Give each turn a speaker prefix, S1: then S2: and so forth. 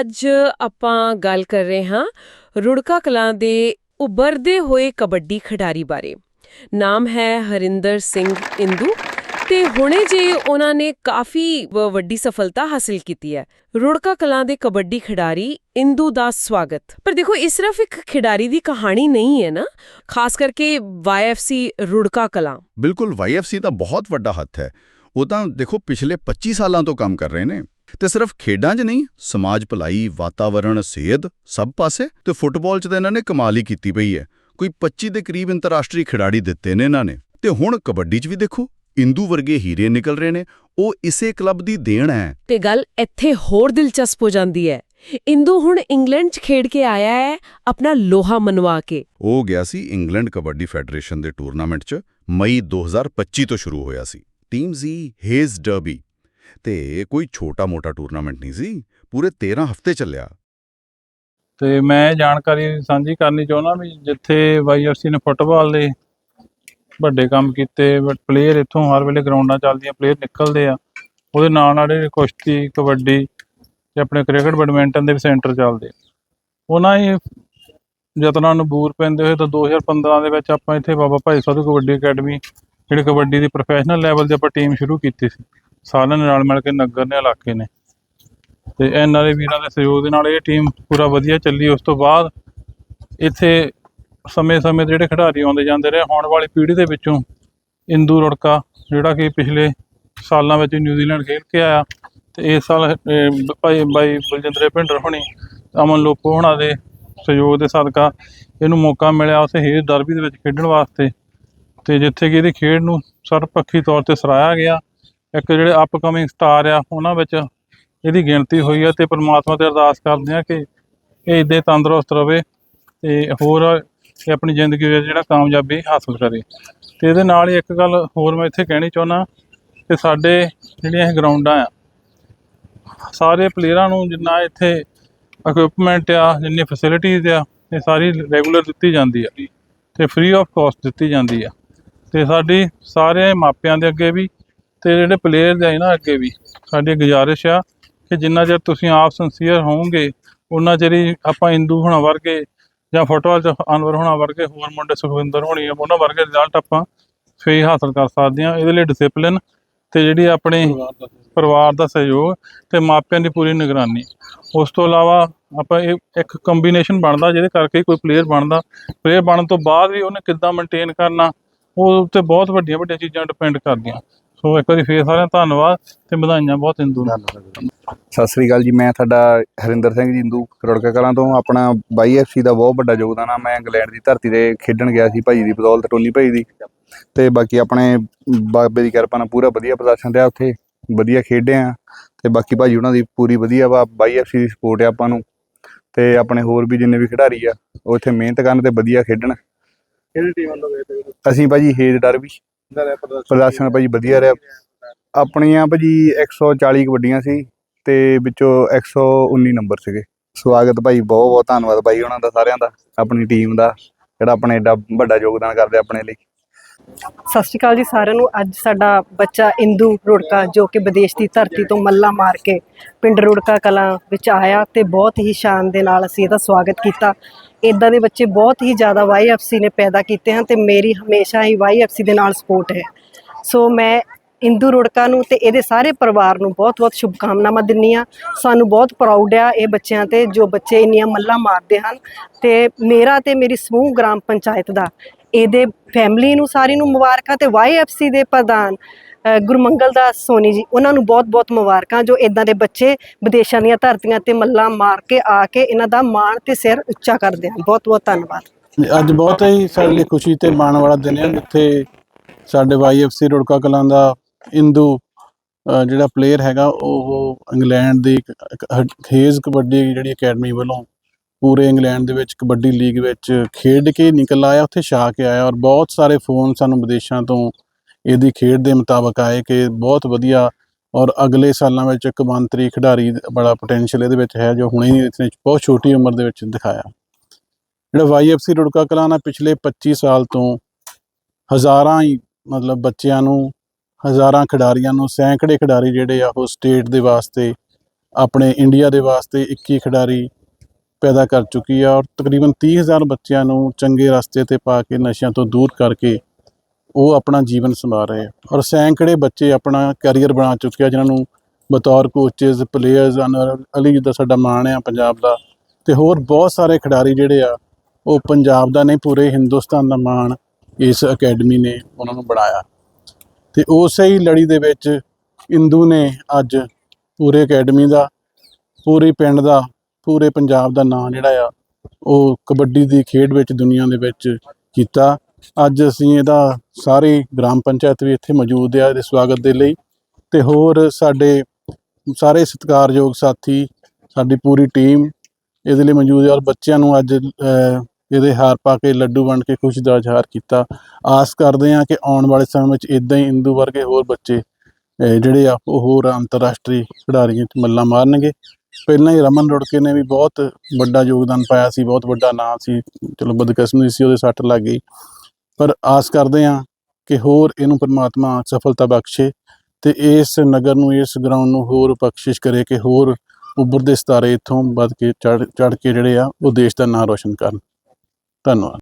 S1: ਅੱਜ ਆਪਾਂ ਗੱਲ ਕਰ ਰਹੇ ਹਾਂ ਰੁੜਕਾ ਕਲਾਂ ਦੇ ਉਭਰਦੇ ਹੋਏ ਕਬੱਡੀ ਖਿਡਾਰੀ ਬਾਰੇ। ਨਾਮ ਹੈ ਹਰਿੰਦਰ ਸਿੰਘ ਇੰਦੂ ਤੇ ਹੁਣੇ ਜੇ ਉਹਨਾਂ ਨੇ ਕਾਫੀ ਵੱਡੀ ਸਫਲਤਾ ਹਾਸਲ ਕੀਤੀ ਹੈ। ਰੁੜਕਾ ਕਲਾਂ ਦੇ ਕਬੱਡੀ ਖਿਡਾਰੀ ਇੰਦੂ ਦਾ ਸਵਾਗਤ। ਪਰ ਦੇਖੋ, ਇਹ ਸਿਰਫ ਇੱਕ ਖਿਡਾਰੀ ਦੀ ਕਹਾਣੀ ਨਹੀਂ ਹੈ ਨਾ। ਖਾਸ ਕਰਕੇ ਵਾਈਐਫਸੀ ਰੁੜਕਾ ਕਲਾਂ।
S2: ਬਿਲਕੁਲ ਵਾਈਐਫਸੀ ਦਾ ਬਹੁਤ ਵੱਡਾ ਹੱਥ ਹੈ। ਉਹ ਤਾਂ ਦੇਖੋ, ਪਿਛਲੇ 25 ਸਾਲਾਂ ਤੋਂ ਕੰਮ ਕਰ ਰਹੇ ਨੇ। ਤੇ ਸਿਰਫ ਖੇਡਾਂ 'ਚ ਨਹੀਂ ਸਮਾਜ ਭਲਾਈ ਵਾਤਾਵਰਣ ਸਿਹਤ ਸਭ ਪਾਸੇ ਤੇ ਫੁੱਟਬਾਲ 'ਚ ਤਾਂ ਇਹਨਾਂ ਨੇ ਕਮਾਲ ਹੀ ਕੀਤੀ ਪਈ ਹੈ। ਕੋਈ 25 ਦੇ ਕਰੀਬ ਅੰਤਰਰਾਸ਼ਟਰੀ ਖਿਡਾਰੀ ਦਿੱਤੇ ਨੇ ਇਹਨਾਂ ਨੇ। ਤੇ ਹੁਣ ਕਬੱਡੀ 'ਚ ਵੀ ਦੇਖੋ ਇੰਦੂ ਵਰਗੇ ਹੀਰੇ ਨਿਕਲ ਰਹੇ ਨੇ ਉਹ ਇਸੇ ਕਲੱਬ ਦੀ ਦੇਣ ਹੈ।
S1: ਤੇ ਗੱਲ ਇੱਥੇ ਹੋਰ ਦਿਲਚਸਪ ਹੋ ਜਾਂਦੀ ਹੈ। ਇੰਦੂ ਹੁਣ ਇੰਗਲੈਂਡ 'ਚ ਖੇਡ ਕੇ ਆਇਆ ਹੈ ਆਪਣਾ ਲੋਹਾ ਮਨਵਾ ਕੇ।
S2: ਉਹ ਗਿਆ ਸੀ ਇੰਗਲੈਂਡ ਕਬੱਡੀ ਫੈਡਰੇਸ਼ਨ ਦੇ ਟੂਰਨਾਮੈਂਟ 'ਚ ਮਈ 2025 ਤੋਂ ਸ਼ੁਰੂ ਹੋਇਆ ਸੀ। ਟੀਮ ਸੀ ਹੇਜ਼ ਡਰਬੀ ਤੇ ਕੋਈ ਛੋਟਾ-ਮੋਟਾ ਟੂਰਨਾਮੈਂਟ ਨਹੀਂ ਸੀ? ਪੂਰੇ 13 ਹਫ਼ਤੇ ਚੱਲਿਆ।
S3: ਤੇ ਮੈਂ ਜਾਣਕਾਰੀ ਸਾਂਝੀ ਕਰਨੀ ਚਾਹੁੰਦਾ ਵੀ ਜਿੱਥੇ ਵਾਈਐਫਸੀ ਨੇ ਫੁੱਟਬਾਲ ਦੇ ਵੱਡੇ ਕੰਮ ਕੀਤੇ ਪਲੇਅਰ ਇੱਥੋਂ ਹਰ ਵੇਲੇ ਗਰਾਊਂਡਾਂ ਚੱਲਦੀਆਂ ਪਲੇਅਰ ਨਿਕਲਦੇ ਆ। ਉਹਦੇ ਨਾਲ ਨਾਲ ਕੁਸ਼ਤੀ, ਕਬੱਡੀ ਤੇ ਆਪਣੇ ਕ੍ਰਿਕਟ, ਬੈਡਮਿੰਟਨ ਦੇ ਵੀ ਸੈਂਟਰ ਚੱਲਦੇ ਉਹਨਾਂ ਹੀ ਯਤਨਾਂ ਨੂੰ ਬੂਰ ਪੈਂਦੇ ਹੋਏ ਤਾਂ 2015 ਦੇ ਵਿੱਚ ਆਪਾਂ ਇੱਥੇ ਬਾਬਾ ਭਾਈ ਸਾਧੂ ਕਬੱਡੀ ਅਕੈਡਮੀ, ਜਿਹੜੀ ਕਬੱਡੀ ਦੀ ਪ੍ਰੋਫੈਸ਼ਨਲ ਲੈਵਲ ਤੇ ਆਪਾਂ ਟੀਮ ਸ਼ੁਰੂ ਕੀਤੀ ਸੀ। ਸਾਰਿਆਂ ਨੇ ਨਾਲ ਮਿਲ ਕੇ ਨਗਰ ਨੇ ਇਲਾਕੇ ਨੇ। ਤੇ ਇਹਨਾਂ ਵੀਰਾਂ ਦੇ ਸਹਿਯੋਗ ਦੇ ਨਾਲ ਇਹ ਟੀਮ ਪੂਰਾ ਵਧੀਆ ਚੱਲੀ। ਉਸ ਤੋਂ ਬਾਅਦ ਇੱਥੇ ਸਮੇਂ-ਸਮੇਂ ਤੇ ਜਿਹੜੇ ਖਿਡਾਰੀ ਆਉਂਦੇ ਜਾਂਦੇ ਰਹੇ, ਆਉਣ ਵਾਲੀ ਪੀੜ੍ਹੀ ਦੇ ਵਿੱਚੋਂ ਇੰਦੂ ਰੁੜਕਾ, ਜਿਹੜਾ ਕਿ ਪਿਛਲੇ ਸਾਲਾਂ ਵਿੱਚ ਨਿਊਜ਼ੀਲੈਂਡ ਖੇਡ ਕੇ ਆਇਆ ਤੇ ਇਸ ਸਾਲ ਭਾਈ ਬਾਈ ਬਲਜਿੰਦਰ ਭਿੰਡਰ ਹੋਣੀ, ਅਮਨ ਲੋਪੋ ਹੋਣਾ ਦੇ ਸਹਿਯੋਗ ਦੇ ਸਦਕਾ ਇਹਨੂੰ ਮੌਕਾ ਮਿਲਿਆ ਉਸੇ ਹੇਜ ਡਰਬੀ ਦੇ ਵਿੱਚ ਖੇਡਣ ਵਾਸਤੇ। ਤੇ ਜਿੱਥੇ ਕਿ ਇਹਦੀ ਖੇਡ ਨੂੰ ਸਰਵਪੱਖੀ ਤੌਰ ਤੇ ਸਰਾਇਆ ਗਿਆ। ਇੱਕ ਜਿਹੜੇ ਅਪਕਮਿੰਗ ਸਟਾਰ ਆ, ਉਹਨਾਂ ਵਿੱਚ ਇਹਦੀ ਗਿਣਤੀ ਹੋਈ ਆ ਤੇ ਪ੍ਰਮਾਤਮਾ ਤੇ ਅਰਦਾਸ ਕਰਦੇ ਆ ਕਿ ਇਹ ਇਦਾਂ ਤੰਦਰੁਸਤ ਰਵੇ ਤੇ ਹੋਰ ਇਹ ਆਪਣੀ ਜ਼ਿੰਦਗੀ ਵਿੱਚ ਜਿਹੜਾ ਕਾਮਯਾਬੀ ਹਾਸਲ ਕਰੇ। ਤੇ ਇਹਦੇ ਨਾਲ ਹੀ ਇੱਕ ਗੱਲ ਹੋਰ ਮੈਂ ਇੱਥੇ ਕਹਿਣੀ ਚਾਹੁੰਦਾ ਕਿ ਸਾਡੇ ਜਿਹੜੀਆਂ ਇਹ ਗਰਾਊਂਡਾਂ ਆ, ਸਾਰੇ ਪਲੇਅਰਾਂ ਨੂੰ ਜਿੰਨਾ ਇੱਥੇ ਇਕਵਿਪਮੈਂਟ ਆ, ਜਿੰਨੀ ਫੈਸਿਲਿਟੀਜ਼ ਆ, ਇਹ ਸਾਰੀ ਰੈਗੂਲਰ ਦਿੱਤੀ ਜਾਂਦੀ ਆ ਤੇ ਫ੍ਰੀ ਆਫ ਕਾਸਟ ਦਿੱਤੀ ਜਾਂਦੀ ਆ। ਤੇ ਸਾਡੀ ਸਾਰੇ ਮਾਪਿਆਂ ਦੇ ਅੱਗੇ ਵੀ ਤੇ ਜਿਹੜੇ ਪਲੇਅਰ ਦੇ ਨਾ ਅੱਗੇ ਵੀ ਸਾਡੀ ਗੁਜ਼ਾਰਿਸ਼ ਆ ਕਿ ਜਿੰਨਾ ਚਿਰ ਤੁਸੀਂ ਆਪ ਸਿੰਸੀਅਰ ਹੋਵੋਗੇ ਉਹਨਾਂ ਚਿਰ ਹੀ ਆਪਾਂ ਹਿੰਦੂ ਹੋਣਾ ਵਰਗੇ ਜਾਂ ਫੁੱਟਬਾਲ ਚ ਅਨਵਰ ਹੋਣਾ ਵਰਗੇ ਹੋਰ ਮੁੰਡੇ ਸੁਖਵਿੰਦਰ ਹੋਣੀ ਆ ਉਹਨਾਂ ਵਰਗੇ ਰਿਜ਼ਲਟ ਆਪਾਂ ਫੇਰ ਹਾਸਲ ਕਰ ਸਕਦੇ ਹਾਂ। ਇਹਦੇ ਲਈ ਡਿਸਪਲਿਨ ਤੇ ਜਿਹੜੀ ਆਪਣੇ ਪਰਿਵਾਰ ਦਾ ਸਹਿਯੋਗ। ਤੇ ਮਾਪਿਆਂ ਦੀ ਪੂਰੀ ਨਿਗਰਾਨੀ। ਉਸ ਤੋਂ ਇਲਾਵਾ ਆਪਾਂ ਇਹ ਇੱਕ ਕੰਬੀਨੇਸ਼ਨ ਬਣਦਾ ਜਿਹਦੇ ਕਰਕੇ ਕੋਈ ਪਲੇਅਰ ਬਣਦਾ। ਪਲੇਅਰ ਬਣਨ ਤੋਂ ਬਾਅਦ ਵੀ ਉਹਨੇ ਕਿੱਦਾਂ ਮੇਨਟੇਨ ਕਰਨਾ ਉਹ ਉੱਤੇ ਬਹੁਤ ਵੱਡੀਆਂ ਵੱਡੀਆਂ ਚੀਜ਼ਾਂ ਡਿਪੈਂਡ ਕਰਦੀਆਂ। ਸੋ ਇੱਕ ਵਾਰੀ ਫੇਰ ਸਾਰਿਆਂ ਦਾ ਧੰਨਵਾਦ ਤੇ ਵਧਾਈਆਂ ਬਹੁਤ ਹਿੰਦੂ ਨੂੰ।
S4: ਸਤਿ ਸ੍ਰੀ ਅਕਾਲ ਜੀ ਮੈਂ ਤੁਹਾਡਾ ਹਰਿੰਦਰ ਸਿੰਘ ਜੀ ਹਿੰਦੂ ਰੁੜਕਾ ਕਲਾਂ ਤੋਂ। ਆਪਣਾ ਬਾਈ ਐਫਸੀ ਦਾ ਬਹੁਤ ਵੱਡਾ ਯੋਗਦਾਨ ਆ। ਮੈਂ ਇੰਗਲੈਂਡ ਦੀ ਧਰਤੀ ਤੇ ਖੇਡਣ ਗਿਆ ਸੀ ਭਾਈ ਦੀ ਬਦੌਲਤ ਟੋਨੀ ਭਾਈ ਦੀ। ਤੇ ਬਾਕੀ ਆਪਣੇ ਬਾਬੇ ਦੀ ਕਿਰਪਾ ਨਾਲ ਪੂਰਾ ਵਧੀਆ ਪ੍ਰਦਰਸ਼ਨ ਰਿਹਾ ਉੱਥੇ। ਵਧੀਆ ਖੇਡੇ ਆ ਤੇ ਬਾਕੀ ਭਾਜੀ ਉਹਨਾਂ ਦੀ ਪੂਰੀ ਵਧੀਆ ਵਾ। ਬਾਈ ਐਫਸੀ ਦੀ ਸਪੋਰਟ ਆ ਆਪਾਂ ਨੂੰ। ਤੇ ਆਪਣੇ ਹੋਰ ਵੀ ਜਿੰਨੇ ਵੀ ਖਿਡਾਰੀ ਆ ਉਹ ਇੱਥੇ ਮਿਹਨਤ ਕਰਨ ਤੇ ਵਧੀਆ ਖੇਡਣ।
S3: ਕਿਹੜੀ ਟੀਮ ਵੱਲੋਂ ਗਏ ਤੇ
S4: ਅਸੀਂ ਭਾਜੀ ਹੇਜ ਡਰਬੀ ਪ੍ਰਦਰਸ਼ਨ? ਭਾਜੀ ਵਧੀਆ ਰਿਹਾ। ਆਪਣੀਆਂ ਭਾਜੀ 140 ਕਬੱਡੀਆਂ ਸੀ ਤੇ ਵਿੱਚੋਂ 119 ਨੰਬਰ ਸੀਗੇ। ਸਵਾਗਤ ਭਾਈ ਬਹੁਤ ਬਹੁਤ ਧੰਨਵਾਦ ਭਾਈ ਉਹਨਾਂ ਦਾ ਸਾਰਿਆਂ ਦਾ, ਆਪਣੀ ਟੀਮ ਦਾ, ਜਿਹੜਾ ਆਪਣੇ ਏਡਾ ਵੱਡਾ ਯੋਗਦਾਨ ਕਰਦੇ ਆਪਣੇ ਲਈ।
S5: ਸਤਿ ਸ਼੍ਰੀ ਅਕਾਲ ਜੀ ਸਾਰਿਆਂ ਨੂੰ। ਅੱਜ ਸਾਡਾ ਬੱਚਾ ਇੰਦੂ ਰੁੜਕਾ, ਜੋ ਕਿ ਵਿਦੇਸ਼ ਦੀ ਧਰਤੀ ਤੋਂ ਮੱਲਾ ਮਾਰ ਕੇ ਪਿੰਡ ਰੁੜਕਾ ਕਲਾਂ ਵਿੱਚ ਆਇਆ ਤੇ ਬਹੁਤ ਹੀ ਸ਼ਾਨ ਦੇ ਨਾਲ ਅਸੀਂ ਇਹਦਾ ਸਵਾਗਤ ਕੀਤਾ। ਇਦਾਂ ਦੇ ਬੱਚੇ ਬਹੁਤ ਹੀ ਜ਼ਿਆਦਾ ਵਾਈਐਫਸੀ ਨੇ ਪੈਦਾ ਕੀਤੇ ਹਨ ਤੇ ਮੇਰੀ ਹਮੇਸ਼ਾ ਹੀ ਵਾਈਐਫਸੀ ਦੇ ਨਾਲ ਸਪੋਰਟ ਹੈ। ਸੋ ਮੈਂ ਇੰਦੂ ਰੁੜਕਾ ਨੂੰ ਤੇ ਇਹਦੇ ਸਾਰੇ ਪਰਿਵਾਰ ਨੂੰ ਬਹੁਤ-ਬਹੁਤ ਸ਼ੁਭਕਾਮਨਾਵਾਂ ਦਿੰਨੀ ਆ ਸਾਨੂੰ ਬਹੁਤ ਪ੍ਰਾਊਡ ਆ ਇਹ ਬੱਚਿਆਂ ਤੇ ਜੋ ਬੱਚੇ ਇੰਨੀਆਂ ਮੱਲਾਂ ਮਾਰਦੇ ਹਨ ਤੇ ਮੇਰਾ ਤੇ ਮੇਰੀ ਸਮੂਹ ਗ੍ਰਾਮ ਪੰਚਾਇਤ ਦਾ ਇਹਦੇ ਫੈਮਿਲੀ ਨੂੰ, ਸਾਰੀ ਨੂੰ ਮੁਬਾਰਕਾਂ ਤੇ ਵਾਈਐਫਸੀ ਦੇ ਪ੍ਰਧਾਨ ਗੁਰਮੰਗਲ ਦਾਸ ਸੋਨੀ ਜੀ, ਉਹਨਾਂ ਨੂੰ ਬਹੁਤ-ਬਹੁਤ ਮੁਬਾਰਕਾਂ, ਜੋ ਇਦਾਂ ਦੇ ਬੱਚੇ ਵਿਦੇਸ਼ਾਂ ਦੀਆਂ ਧਰਤੀਆਂ ਤੇ ਮੱਲਾਂ ਮਾਰ ਕੇ ਆ ਕੇ ਇਹਨਾਂ ਦਾ ਮਾਣ ਤੇ ਸਿਰ ਉੱਚਾ ਕਰਦੇ ਹਨ। ਬਹੁਤ-ਬਹੁਤ ਧੰਨਵਾਦ।
S3: ਅੱਜ ਬਹੁਤ ਹੀ ਸਾਡੇ ਲਈ ਖੁਸ਼ੀ ਤੇ ਮਾਣ ਵਾਲਾ ਦਿਨ ਹੈ, ਜਿੱਥੇ ਸਾਡੇ ਵਾਈਐਫਸੀ ਰੁੜਕਾ ਕਲਾਂ ਦਾ ਇੰਦੂ ਜਿਹੜਾ ਪਲੇਅਰ ਹੈਗਾ, ਉਹ ਇੰਗਲੈਂਡ ਦੀ ਇੱਕ- ਕਬੱਡੀ ਜਿਹੜੀ ਅਕੈਡਮੀ ਵੱਲੋਂ ਪੂਰੇ ਇੰਗਲੈਂਡ ਦੇ ਵਿੱਚ ਕਬੱਡੀ ਲੀਗ ਵਿੱਚ ਖੇਡ ਕੇ ਨਿਕਲ ਆਇਆ, ਉੱਥੇ ਛਾ ਕੇ ਆਇਆ ਔਰ ਬਹੁਤ ਸਾਰੇ ਫੋਨ ਸਾਨੂੰ ਵਿਦੇਸ਼ਾਂ ਤੋਂ ਇਹਦੀ ਖੇਡ ਦੇ ਮੁਤਾਬਕ ਆਏ ਕਿ ਬਹੁਤ ਵਧੀਆ ਔਰ ਅਗਲੇ ਸਾਲਾਂ ਵਿੱਚ ਇੱਕ ਮੰਤਰੀ ਖਿਡਾਰੀ ਬੜਾ ਪੋਟੈਂਸ਼ੀਅਲ ਇਹਦੇ ਵਿੱਚ ਹੈ ਜੋ ਹੁਣੇ ਹੀ ਇਸਨੇ ਬਹੁਤ ਛੋਟੀ ਉਮਰ ਦੇ ਵਿੱਚ ਦਿਖਾਇਆ। ਜਿਹੜਾ ਵਾਈਐਫਸੀ ਰੁੜਕਾ ਕਲਾਂ ਨਾਲ ਪਿਛਲੇ 25 ਸਾਲ ਤੋਂ ਹਜ਼ਾਰਾਂ ਹੀ ਮਤਲਬ ਬੱਚਿਆਂ ਨੂੰ, ਹਜ਼ਾਰਾਂ ਖਿਡਾਰੀਆਂ ਨੂੰ, ਸੈਂਕੜੇ ਖਿਡਾਰੀ ਜਿਹੜੇ ਆ ਉਹ ਸਟੇਟ ਦੇ ਵਾਸਤੇ,
S6: ਆਪਣੇ ਇੰਡੀਆ ਦੇ ਵਾਸਤੇ 21 ਖਿਡਾਰੀ ਪੈਦਾ ਕਰ ਚੁੱਕੀ ਆ ਔਰ ਤਕਰੀਬਨ 30000 ਬੱਚਿਆਂ ਨੂੰ ਚੰਗੇ ਰਸਤੇ ਤੇ ਪਾ ਕੇ ਨਸ਼ਿਆਂ ਤੋਂ ਦੂਰ ਕਰਕੇ ਉਹ ਆਪਣਾ ਜੀਵਨ ਸੰਭਾਲ ਰਹੇ ਆ। ਔਰ ਸੈਂਕੜੇ ਬੱਚੇ ਆਪਣਾ ਕੈਰੀਅਰ ਬਣਾ ਚੁੱਕੇ ਆ, ਜਿਨ੍ਹਾਂ ਨੂੰ ਬਤੌਰ ਕੋਚਸ ਪਲੇਅਰਸ ਅਨਰ ਅਲੀ ਦਾ ਸਾਡਾ ਮਾਣ ਆ ਪੰਜਾਬ ਦਾ ਤੇ ਹੋਰ ਬਹੁਤ ਸਾਰੇ ਖਿਡਾਰੀ ਜਿਹੜੇ ਆ, ਉਹ ਪੰਜਾਬ ਦਾ ਨਹੀਂ, ਪੂਰੇ ਹਿੰਦੁਸਤਾਨ ਦਾ ਮਾਣ ਇਸ ਅਕੈਡਮੀ ਨੇ ਉਹਨਾਂ ਨੂੰ ਬਣਾਇਆ। ਤੇ ਉਸੇ ਹੀ ਲੜੀ ਦੇ ਵਿੱਚ ਇੰਦੂ ਨੇ ਅੱਜ ਪੂਰੇ ਅਕੈਡਮੀ ਦਾ, ਪੂਰੇ ਪਿੰਡ ਦਾ ਪੂਰੇ ਪੰਜਾਬ ਦਾ ਨਾਂ ਜਿਹੜਾ ਆ ਉਹ ਕਬੱਡੀ ਦੀ ਖੇਡ ਵਿੱਚ ਦੁਨੀਆ ਦੇ ਵਿੱਚ ਕੀਤਾ। ਅੱਜ ਅਸੀਂ ਇਹਦਾ ਸਾਰੇ ਗ੍ਰਾਮ ਪੰਚਾਇਤ ਵੀ ਇੱਥੇ ਮੌਜੂਦ ਆ ਇਹਦੇ ਸਵਾਗਤ ਦੇ ਲਈ। ਤੇ ਹੋਰ ਸਾਡੇ ਸਾਰੇ ਸਤਿਕਾਰਯੋਗ ਸਾਥੀ ਸਾਡੀ ਪੂਰੀ ਟੀਮ ਇਹਦੇ ਲਈ ਮੌਜੂਦ ਆ ਔਰ ਬੱਚਿਆਂ ਨੂੰ ਅੱਜ ਅਹ, ਇਹਦੇ ਹਾਰ ਪਾ ਕੇ ਲੱਡੂ ਵੰਡ ਕੇ ਖੁਸ਼ੀ ਦਾ ਇਜ਼ਹਾਰ ਕੀਤਾ। ਆਸ ਕਰਦੇ ਹਾਂ ਕਿ ਆਉਣ ਵਾਲੇ ਸਮੇਂ ਵਿੱਚ ਇਦਾਂ ਹੀ ਇੰਦੂ ਵਰਗੇ ਹੋਰ ਬੱਚੇ ਜਿਹੜੇ ਆ ਉਹ ਹੋਰ ਅੰਤਰਰਾਸ਼ਟਰੀ ਖਿਡਾਰੀਆਂ 'ਚ ਮੱਲਾਂ ਮਾਰਨਗੇ। ਪਹਿਲਾਂ ਹੀ ਰਮਨ ਰੁੜਕੇ ਨੇ ਵੀ ਬਹੁਤ ਵੱਡਾ ਯੋਗਦਾਨ ਪਾਇਆ ਸੀ, ਬਹੁਤ ਵੱਡਾ ਨਾਂ ਸੀ, ਚਲੋ ਬਦਕਿਸਮਤੀ ਸੀ, ਉਹਦੇ ਸੱਟ ਲੱਗ ਗਈ। ਪਰ ਆਸ ਕਰਦੇ ਹਾਂ ਕਿ ਹੋਰ ਇਹਨੂੰ ਪਰਮਾਤਮਾ ਸਫਲਤਾ ਬਖਸ਼ੇ ਤੇ ਇਸ ਨਗਰ ਨੂੰ, ਇਸ ਗਰਾਊਂਡ ਨੂੰ ਹੋਰ ਬਖਸ਼ਿਸ਼ ਕਰੇ ਕਿ ਹੋਰ ਉੱਭਰਦੇ ਸਿਤਾਰੇ ਇੱਥੋਂ ਵੱਧ ਕੇ ਚੜ ਚੜ ਕੇ ਜਿਹੜੇ ਆ, ਉਹ ਦੇਸ਼ ਦਾ ਨਾਂ ਰੋਸ਼ਨ ਕਰਨ। ਧੰਨਵਾਦ।